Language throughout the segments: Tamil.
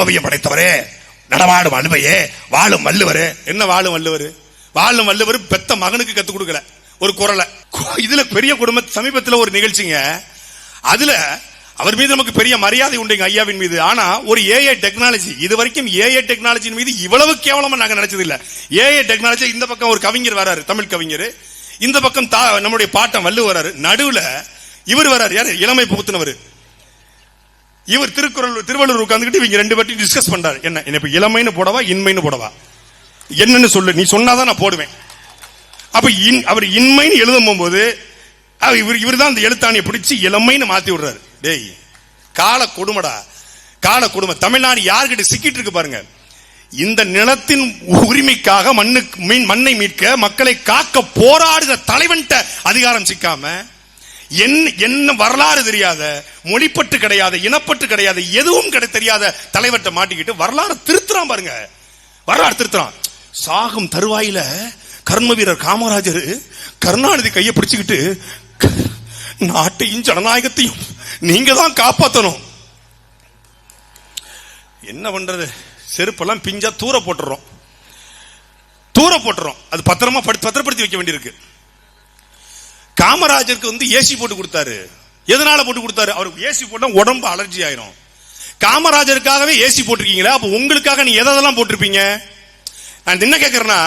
ஓவியம் படைத்தவரே. நடமாடும் அலுவையே வாழும் வள்ளுவரே. என்ன வாழும் வள்ளுவர்? வாழும் வள்ளுவர் பெத்த மகனுக்கு கத்துக் கொடுக்கல. ஒரு குரலை. இதுல பெரிய குடும்ப சமீபத்துல ஒரு நிகழ்ச்சிங்க. அதுல அவர் மீது நமக்கு பெரிய மரியாதை உண்டுங்க ஐயாவின் மீது. ஆனா ஒரு ஏஐ டெக்னாலஜி இது வரைக்கும் ஏஐ டெக்னாலஜியின் மீது இவ்வளவு கேவலமா நாங்க நினைச்சது இல்ல ஏஐ டெக்னாலஜி இந்த பக்கம் ஒரு கவிஞர் வராரு தமிழ் கவிஞர். இந்த பக்கம் தா- நம்முடைய பாட்டம் வல்லு வராரு நடுவுல இவர் வராரு. யாரு? இளமை புகுத்தினவர். இவர் திருக்குறள் திருவள்ளுவர் உட்காந்துக்கிட்டு இவங்க ரெண்டு பேர்ட்டையும் டிஸ்கஸ் பண்றாரு. என்ன? என்ன இப்ப இளமைன்னு போடவா இன்மைன்னு போடவா? என்னன்னு சொல்லு. நீ சொன்னாதான் நான் போடுவேன். அப்ப இன் அவர் இன்மைன்னு எழுதும் போகும்போது அவர் இவர் இவர் தான் அந்த எழுத்தாணியை பிடிச்சி இளமைன்னு மாத்தி விடுறாரு. டேய் கால கொடுமடா. கால கொடுமை. தமிழ்நாடு யார்கிட்ட சிக்கிட்டு இருக்கு பாருங்க. இந்த நிலத்தின் உரிமைக்காக மண்ணுக்கு மீன் மண்ணை மீட்க மக்களை காக்க போராடுகிற தலைவன்ட்ட அதிகாரம் சிக்காம என்ன என்ன வரலாறு தெரியாத மொழிப்பட்டு கிடையாத இனப்பட்டு கிடையாத எதுவும் கிடை தெரியாத தலைவர்கிட்ட மாட்டிக்கிட்டு வரலாறு திருத்துறான் பாருங்க. வரலாறு திருத்துறான். சாகும் தருவாயில கர்ம வீரர் காமராஜர் கருணாநிதி கையை பிடிச்சுக்கிட்டு நாட்டையும் ஜனநாயகத்தையும் நீங்க தான் காப்பாத்தணும். என்ன பண்றது? செருப்பெல்லாம் பிஞ்சா தூர போட்டுறோம். தூர போட்டுறோம். அது பத்திரமா படு- பத்திரப்படுத்தி வைக்க வேண்டியிருக்கு. காமராஜருக்கு வந்து ஏசி போட்டு கொடுத்தாரு. எதனால போட்டு கொடுத்தாரு? அவருக்கு ஏசி போட்டா உடம்பு அலர்ஜி ஆயிரும். காமராஜருக்காகவே ஏசி போட்டிருக்கீங்களா? அப்ப உங்களுக்காக நீ எதெல்லாம் போட்டிருப்பீங்க? நான் என்ன கேட்கறேன்னா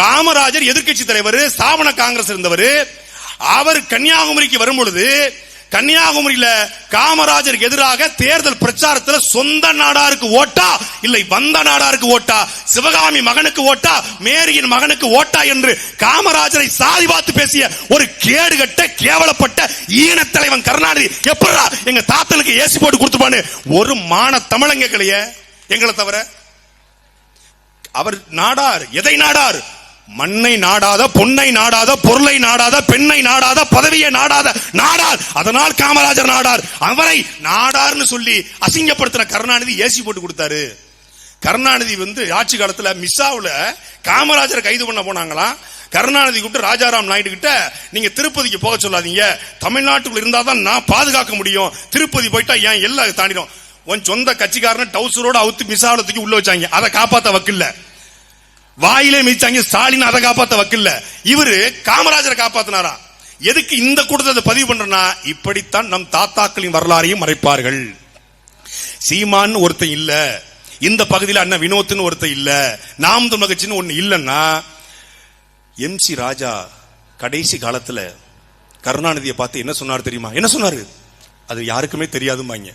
காமராஜர் எதிர்க்கட்சி தலைவர் ஸ்தாபன காங்கிரஸ் இருந்தவர் அவர் கன்னியாகுமரிக்கு வரும் பொழுது கன்னியாகுமரியில காமராஜருக்கு எதிராக தேர்தல் பிரச்சாரத்துல சொந்த நாடாருக்கு ஓட்டா? இல்லை வந்த நாடாருக்கு ஓட்டா? சிவகாமி மகனுக்கு ஓட்டா? மேரியின் மகனுக்கு ஓட்டா? என்று காமராஜரை சாதி பார்த்து பேசிய ஒரு கேடுகட்ட கேவலப்பட்ட ஈன தலைவன் கருணாநிதி எப்படா எங்க தாத்தனுக்கு ஏசி போட்டு கொடுத்துப்பான்னு ஒரு மான தமிழங்களையே எங்களை தவிர அவர் நாடார் எதை நாடார்? மண்ணை நாடாத பொன்னை நாடாத பொருளை நாடாத பெண்ணை நாடாத பதவியை நாடாத நாடார். அதனால் காமராஜர் நாடார். அவரை நாடார்னு சொல்லி அசிங்கப்படுத்தின கருணாநிதி ஏசி போட்டு கொடுத்தாரு. கருணாநிதி வந்து ஆட்சி காலத்துல மிஸ்ஸாவில் காமராஜரை கைது பண்ண போனாங்களாம் கருணாநிதி கூப்பிட்டு ராஜாராம் நாயுடு கிட்ட நீங்க திருப்பதிக்கு போக சொல்லாதீங்க. தமிழ்நாட்டுக்குள்ள இருந்தாதான் நான் பாதுகாக்க முடியும். திருப்பதி போயிட்டா ஏன் எல்லாம் தாண்டிடும்? உன் சொந்த கட்சிக்காரன் டவுசரோட அவுத்து மிஸ்ஸாவில் தூக்கி உள்ள வச்சாங்க. அதை காப்பாத்த வக்கில்ல. வாயிலே மிதிச்சாங்க ஸ்டாலின் அதை காப்பாத்த வக்கில்ல. இவரு காமராஜரை காப்பாத்தினாரா? எதுக்கு இந்த கூட்டத்தை பதிவு பண்றேன்னா இப்படித்தான் நம் தாத்தாக்களின் வரலாறையும் மறைப்பார்கள். சீமான் ஒருத்தன் இல்ல. இந்த பகுதியில் அண்ணன் வினோத்னு ஒருத்தன் இல்ல. நாம் மகிழ்ச்சின்னு கட்சின்னு ஒண்ணு இல்லைன்னா எம் சி ராஜா கடைசி காலத்துல கருணாநிதியை பார்த்து என்ன சொன்னார் தெரியுமா? என்ன சொன்னாரு? அது யாருக்குமே தெரியாதும்பாங்க.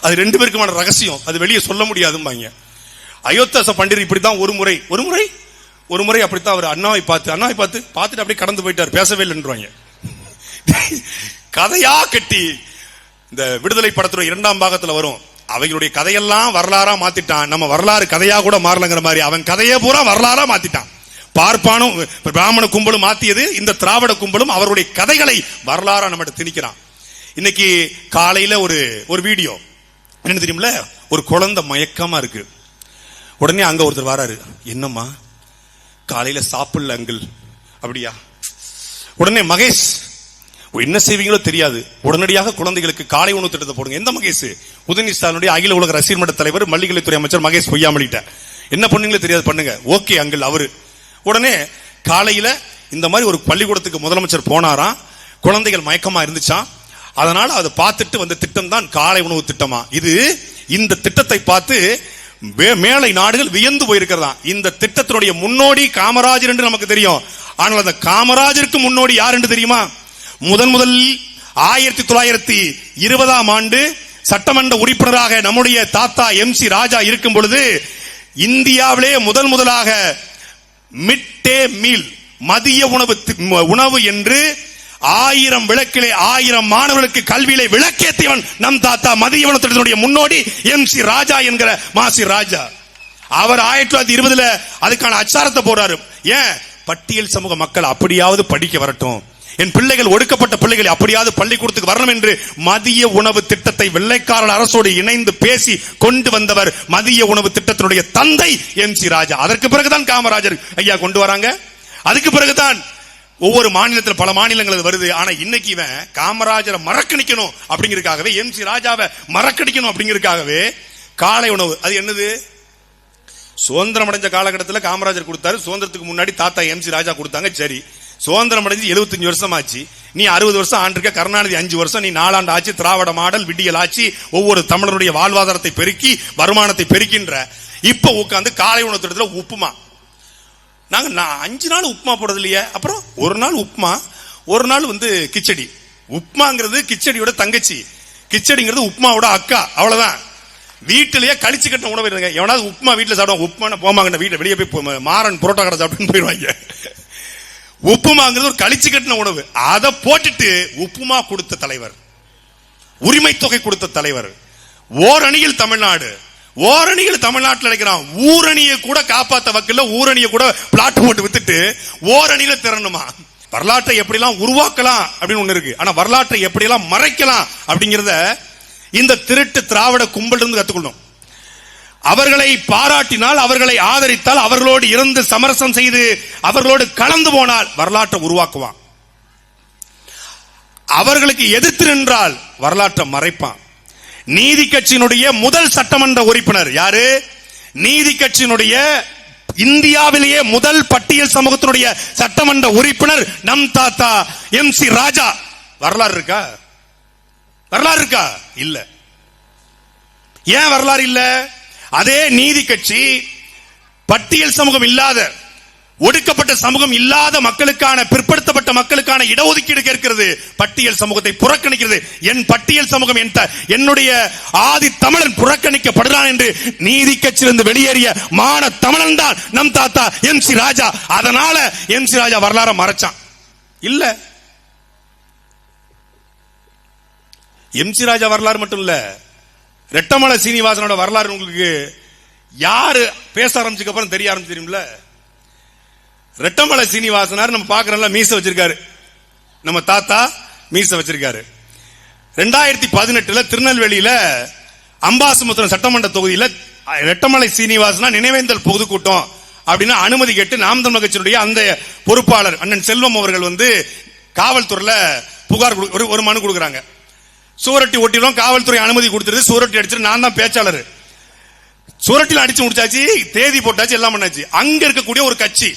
அது ரெண்டு பேருக்குமான ரகசியம். அது வெளியே சொல்ல முடியாதும்பாங்க. அயோத்தாச பண்டிதர் இப்படித்தான் ஒரு முறை ஒரு முறை? ஒரு முறை அப்படித்தான் அவர் அண்ணாவை பார்த்து அண்ணாவை பார்த்து பார்த்துட்டு அப்படியே கடந்து போயிட்டார். பேசவே இல்லைன்றாங்க கதையா கட்டி இந்த விடுதலை படத்துல இரண்டாம் பாகத்துல வரும். அவங்களுடைய கதையெல்லாம் வரலாறா மாத்திட்டான். நம்ம வரலாறு கதையா கூட மாறலங்கிற மாதிரி அவன் கதையே பூரா வரலாறா மாத்திட்டான். பார்ப்பானும் பிராமண கும்பலும் மாத்தியது இந்த திராவிட கும்பலும் அவருடைய கதைகளை வரலாறா நம்மகிட்ட திணிக்கிறான். இன்னைக்கு காலையில ஒரு ஒரு வீடியோ. என்ன தெரியும்ல ஒரு குழந்தை மயக்கமா இருக்கு. உடனே அங்க ஒருத்தர் வராரு. என்னம்மா? காலையில சாப்பிடல அங்கிள். அப்படியா? உடனே மகேஷ் என்ன செய்வீங்களோ தெரியாது. உடனடியாக குழந்தைகளுக்கு காலை உணவு திட்டத்தை போடுங்க. எந்த மகேஷ்? உதயநிதிஸ்தானுடைய அகில உலக ரசிகர் மன்ற தலைவர் மல்லிகளைத்துறை அமைச்சர் மகேஷ் பொய்யாமலிட்ட என்ன பண்ணுங்களோ தெரியாது பண்ணுங்க. ஓகே அங்கிள் அவரு. உடனே காலையில இந்த மாதிரி ஒரு பள்ளிக்கூடத்துக்கு முதலமைச்சர் போனாராம். குழந்தைகள் மயக்கமா இருந்துச்சான் அதனால அதை பார்த்துட்டு வந்த திட்டம் தான் காலை உணவு திட்டமா? இது இந்த திட்டத்தை பார்த்து மேலை நாடுகள் வியந்து போயிருக்கிறதா? இந்த திட்டத்தினுடைய முன்னோடி காமராஜர் என்று நமக்கு தெரியும். ஆனால் அந்த காமராஜருக்கு முன்னோடி யார் என்று தெரியுமா? முதன் முதலில் ஆயிரத்தி தொள்ளாயிரத்தி இருபதாம் ஆண்டு சட்டமன்ற உறுப்பினராக நம்முடைய தாத்தா எம் சி ராஜா இருக்கும் பொழுது இந்தியாவிலே முதன் முதலாக மிட் டே மீல் மதிய உணவு தி- உணவு என்று ஆயிரம் விளக்கிலே ஆயிரம் மாணவர்களுக்கு கல்வியிலே விளக்கேத்தியவன் நம் தாத்தா மதியவன திட்டத்தினுடைய முன்னோடி எம் சி ராஜா என்கிற மாசி ராஜா. அவர் ஆயிரத்தி தொள்ளாயிரத்தி இருபதுல அதுக்கான அச்சாரத்தை போறாரு ஏன்? பட்டியல் சமூக மக்கள் அப்படியாவது படிக்க வரட்டும். என் பிள்ளைகள் ஒடுக்கப்பட்ட பிள்ளைகள் அப்படியாவது பள்ளிக்கூடத்துக்கு வரணும் என்று மதிய உணவு திட்டத்தை வெள்ளைக்காரன் அரசோடு இணைந்து பேசி கொண்டு வந்தவர் மதிய உணவு திட்டத்தினுடைய தந்தை எம் சி ராஜா. அதற்கு பிறகுதான் காமராஜர் ஐயா கொண்டு வராங்க. அதுக்கு பிறகுதான் ஒவ்வொரு மாநிலத்தில் பல மாநிலங்கள் அது வருது. ஆனா இன்னைக்கு இவன் காமராஜரை மறக்கணிக்கணும் அப்படிங்கிறதுக்காகவே எம் சி ராஜாவை மறக்கடிக்கணும் அப்படிங்கிறதுக்காகவே காலை உணவு. அது என்னது? சுதந்திரம் அடைஞ்ச காலகட்டத்தில் காமராஜர் கொடுத்தாரு. சுதந்திரத்துக்கு முன்னாடி தாத்தா எம் சி ராஜா கொடுத்தாங்க. சரி. சுதந்திரம் அடைஞ்சு 75 வருஷம் ஆச்சு நீ அறுபது வருஷம் ஆண்டிருக்க. கருணாநிதி அஞ்சு வருஷம். நீ நாலாண்டு ஆச்சு. திராவிட மாடல் விடியல் ஆச்சு. ஒவ்வொரு தமிழருடைய வாழ்வாதாரத்தை பெருக்கி வருமானத்தை பெருக்கின்ற. இப்ப உட்காந்து காலை உணவு திட்டத்தில் உப்புமா. நாங்கள் நான் அஞ்சு நாள் உப்புமா போடுறது இல்லையே அப்புறம் ஒரு நாள் உப்புமா ஒரு நாள் வந்து கிச்சடி. உப்புமாங்கிறது கிச்சடியோட தங்கச்சி. கிச்சடிங்கிறது உப்புமாவோட அக்கா. அவ்வளவுதான். வீட்டிலேயே கழிச்சு கட்டின உணவு இருங்க. எவனாவது உப்புமா வீட்டில் சாப்பிடுவாங்க உப்புமா போமாங்க வீட்டில் வெளியே போய் போ- மாறன் புரோட்டா கடை சாப்பிட்டுன்னு போயிடுவாங்க. உப்புமாங்கிறது ஒரு கழிச்சு கட்டின உணவு. அதை போட்டுட்டு உப்புமா கொடுத்த தலைவர். உரிமை தொகை கொடுத்த தலைவர். ஓரணியில் தமிழ்நாடு. ஓரணிகள் தமிழ்நாட்டில் நினைக்கிறான். ஊரணியை கூட காப்பாத்த வக்கல ஊரணியை கூட பிளாட் போட்டு வித்துட்டு ஓரணியில திறனுமா வரலாற்றை எப்படிலாம் உருவாக்கலாம் அப்படின்னு ஒண்ணு இருக்கு. ஆனா வரலாற்றை எப்படியெல்லாம் மறைக்கலாம் அப்படிங்கிறத இந்த திருட்டு திராவிட கும்பல் இருந்து கத்துக்கணும் அவர்களை பாராட்டினால் அவர்களை ஆதரித்தால் அவர்களோடு இருந்து சமரசம் செய்து அவர்களோடு கலந்து போனால் வரலாற்றை உருவாக்குவான். அவர்களுக்கு எதிர்த்து நின்றால் வரலாற்றை மறைப்பான். நீதி கட்சியினுடைய முதல் சட்டமன்ற உறுப்பினர் யாரு? நீதி கட்சியினுடைய இந்தியாவிலேயே முதல் பட்டியல் சமூகத்தினுடைய சட்டமன்ற உறுப்பினர் நம் தாத்தா எம் சி ராஜா. வரலாறு இருக்கா? வரலாறு இருக்கா? இல்ல. ஏன் வரலாறு இல்ல? அதே நீதி கட்சி பட்டியல் சமூகம் இல்லாத ஒடுக்கப்பட்ட சமூகம் இல்லாத மக்களுக்கான பிற்படுத்தப்பட்ட மக்களுக்கான இடஒதுக்கீடு கேட்கிறது. பட்டியல் சமூகத்தை புறக்கணிக்கிறது. என் பட்டியல் சமூகம் என் த- என்னுடைய ஆதி தமிழன் புறக்கணிக்கப்படுறான் என்று நீதி கட்சியிலிருந்து வெளியேறிய மான தமிழன் தான் நம் தாத்தா எம் சி ராஜா. அதனால எம் சி ராஜா வரலாற மறைச்சான். இல்ல. எம் சி ராஜா வரலாறு மட்டும் இல்ல ரெட்டமலை சீனிவாசனோட வரலாறு உங்களுக்கு யாரு பேச ஆரம்பிச்சதுக்கு அப்புறம் தெரிய ஆரம்பிச்சு தெரியுமில்ல ரெட்டமலை சீனிவாசனார் நம்ம பாக்குறோம்ல மீச வச்சிருக்காரு. நம்ம தாத்தா மீச வச்சிருக்காரு. ரெண்டாயிரத்தி பதினெட்டுல திருநெல்வேலியில அம்பாசமுத்திரம் சட்டமன்ற தொகுதியில ரெட்டமலை சீனிவாசனா நினைவேந்தல் பொதுக்கூட்டம் அப்படின்னு அனுமதி கேட்டு நாம் தமிழர் கட்சியினுடைய அந்த பொறுப்பாளர் அண்ணன் செல்வம் அவர்கள் வந்து காவல்துறையில புகார் கொடு- ஒரு ஒரு மனு கொடுக்குறாங்க. சூரட்டி ஒட்டிலும் காவல்துறை அனுமதி கொடுத்துருது சூரட்டி அடிச்சிட்டு நான் தான் பேச்சாளர். சூரட்டில அடிச்சு முடிச்சாச்சு தேதி போட்டாச்சு எல்லாம் பண்ணாச்சு. அங்க இருக்கக்கூடிய ஒரு கட்சி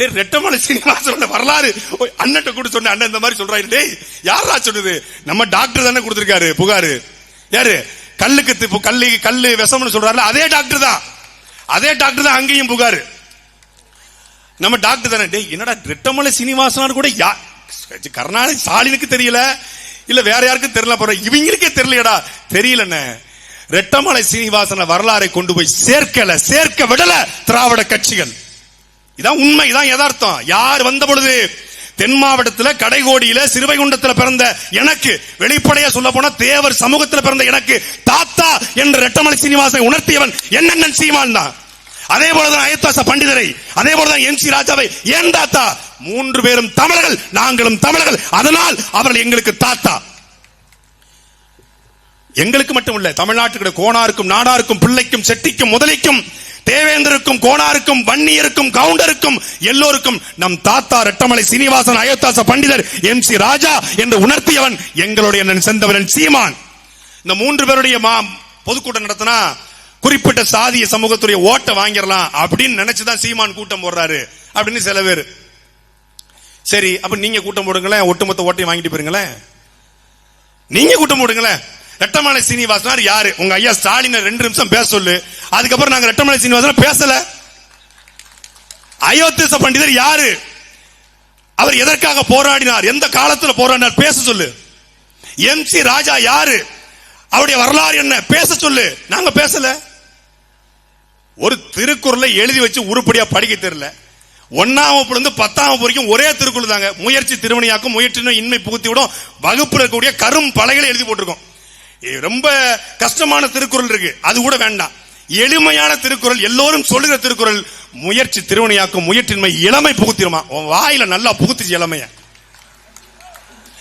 டேய் ரெட்டமலை சீனிவாசனோட வரலாறு. ஓய், அண்ணன்ட்ட கூட சொன்ன அண்ணன் இந்த மாதிரி சொல்றாரு. டேய் யாரா சொன்னது? நம்ம டாக்டர் தானே கொடுத்திருக்காரு புகாரு. யாரு? கல்லுக்கு தி- கல்லு கல்லு விஷம்னு சொல்றாருல அதே டாக்டர் தான். அதே டாக்டர் தான் அங்கேயும் புகாரு. நம்ம டாக்டர் தானே. டேய் என்னடா ரெட்டமலை சீனிவாசனார் கூட யா கருணாநிதி ஸ்டாலினுக்கு தெரியல? இல்ல வேற யாருக்கும் தெரியல போற இவங்களுக்கே தெரியலடா. தெரியலண்ணே. ரெட்டமலை சீனிவாசன வரலாறை கொண்டு போய் சேர்க்கல சேர்க்க விடல திராவிட கட்சிகள். இதான் உண்மை இதான் யதார்த்தம். யார் வந்த பொழுது தென் மாவட்டத்தில் கடைகோடியில சிறுவைகுண்டத்துல பிறந்த எனக்கு வெளிப்படையா சொல்ல போனா தேவர் சமூகத்தில் பிறந்த எனக்கு தாத்தா என்ற ரெட்டமலை சீனிவாசனை உணர்த்தியவன் என்னென்ன சீமான் தான். அதே போலதான் அயத்தாச பண்டிதரை அதே போலதான் எம் சி ராஜாவை ஏன் தாத்தா? மூன்று பேரும் தமிழர்கள் நாங்களும் தமிழர்கள். அதனால் அவர்கள் எங்களுக்கு தாத்தா. எங்களுக்கு மட்டும் இல்ல தமிழ்நாட்டுக்கு கோணாருக்கும் நாடாருக்கும் பிள்ளைக்கும் செட்டிக்கும் முதலைக்கும் தேவேந்தருக்கும் கோனாருக்கும் வன்னியருக்கும் கவுண்டருக்கும் எல்லோருக்கும் நம் தாத்தா ரெட்டமலை சீனிவாசன் அயோத்தாச பண்டிதர் எம் சி ராஜா என்று உணர்த்தியவன் எங்களுடைய செந்தவரன் சீமான். இந்த மூன்று பேருடைய மா பொதுக்கூட்டம் நடத்தினா குறிப்பிட்ட சாதிய சமூகத்துடைய ஓட்டை வாங்கிடலாம் அப்படின்னு நினைச்சுதான் சீமான் கூட்டம் போடுறாரு அப்படின்னு சில பேர். சரி அப்ப நீங்க கூட்டம் போடுங்களேன் ஒட்டுமொத்த ஓட்டையும் வாங்கிட்டு போயிருங்களேன். நீங்க கூட்டம் போடுங்களேன். ரெட்டமலை சீனிவாசனார் யாரு? உங்க ஐயா ஸ்டாலின் ரெண்டு நிமிஷம் பேச சொல்லு. அதுக்கப்புறம் நாங்க ரெட்டமலை சீனிவாசன் பேசல. அயோத்திச பண்டிதர் யாரு? அவர் எதற்காக போராடினார்? எந்த காலத்துல போராடினார்? பேச சொல்லு. எம் சி ராஜா யாரு? அவருடைய வரலாறு என்ன? பேச சொல்லு. நாங்க பேசல. ஒரு திருக்குறளை எழுதி வச்சு உருப்படியா படிக்க தெரியல. ஒன்னாம் வகுப்புல இருந்து பத்தாம் வகுப்பு வரைக்கும் ஒரே திருக்குறள் தாங்க. முயற்சி திருமணியாக்கும் முயற்சினும் இன்மை புகுத்தி விடும் வகுப்புல இருக்கக்கூடிய கரும் பலகைகளை எழுதி போட்டிருக்கோம். ரொம்ப கஷ்டமான திருக்குறள் இருக்கு. அது கூட வேண்டாம். எளிமையான திருக்குறள் எல்லோரும் சொல்லுகிற திருக்குறள் முயற்சி திருவனையாக்கும் முயற்சின்மை இளமை புகுத்திருமா உன் வாயில நல்லா புகுத்துச்சு இளமைய.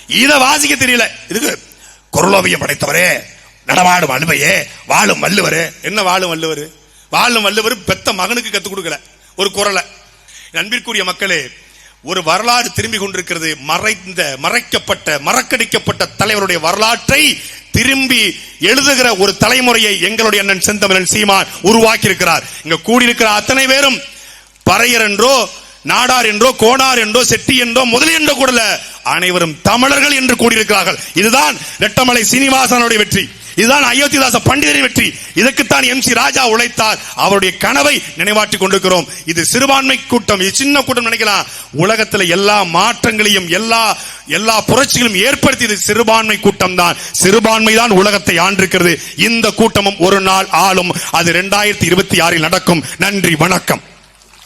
இத வாசிக்க தெரியல. இதுக்கு குரலோவியம் படைத்தவரே நடமாடும் அனுபையே வாழும் வள்ளுவரே. என்ன வாழும் வள்ளுவர்? வாழும் வள்ளுவர் பெத்த மகனுக்கு கத்துக் கொடுக்கல. ஒரு குரலை. அன்பிற்குரிய மக்களே ஒரு வரலாறு திரும்பி கொண்டிருக்கிறது. மறைந்த மறைக்கப்பட்ட மறக்கடிக்கப்பட்ட தலைவருடைய வரலாற்றை திரும்பி எழுதுகிற ஒரு தலைமுறையை எங்களுடைய அண்ணன் செந்தமிழன் சீமான் உருவாக்கி இருக்கிறார் இங்க கூடியிருக்கிற அத்தனை பேரும் பறையர் என்றோ நாடார் என்றோ கோடார் என்றோ செட்டி என்றோ முதலி என்றோ கூடல அனைவரும் தமிழர்கள் என்று கூடியிருக்கிறார்கள். இதுதான் ரெட்டமலை சீனிவாசனுடைய வெற்றி. இதுதான் அயோத்திதாச பண்டிதரின் வெற்றி. இதற்குத்தான் எம் சி ராஜா உழைத்தார். அவருடைய கனவை நினைவாற்றிக் கொண்டிருக்கிறோம். இது சிறுபான்மை கூட்டம். இது சின்ன கூட்டம் நினைக்கலாம். உலகத்துல எல்லா மாற்றங்களையும் எல்லா எல்லா புரட்சிகளும் ஏற்படுத்தியது சிறுபான்மை கூட்டம் தான் சிறுபான்மை தான் உலகத்தை ஆண்டிருக்கிறது. இந்த கூட்டமும் ஒரு நாள் ஆளும். அது இரண்டாயிரத்தி இருபத்தி ஆறில் நடக்கும். நன்றி வணக்கம்.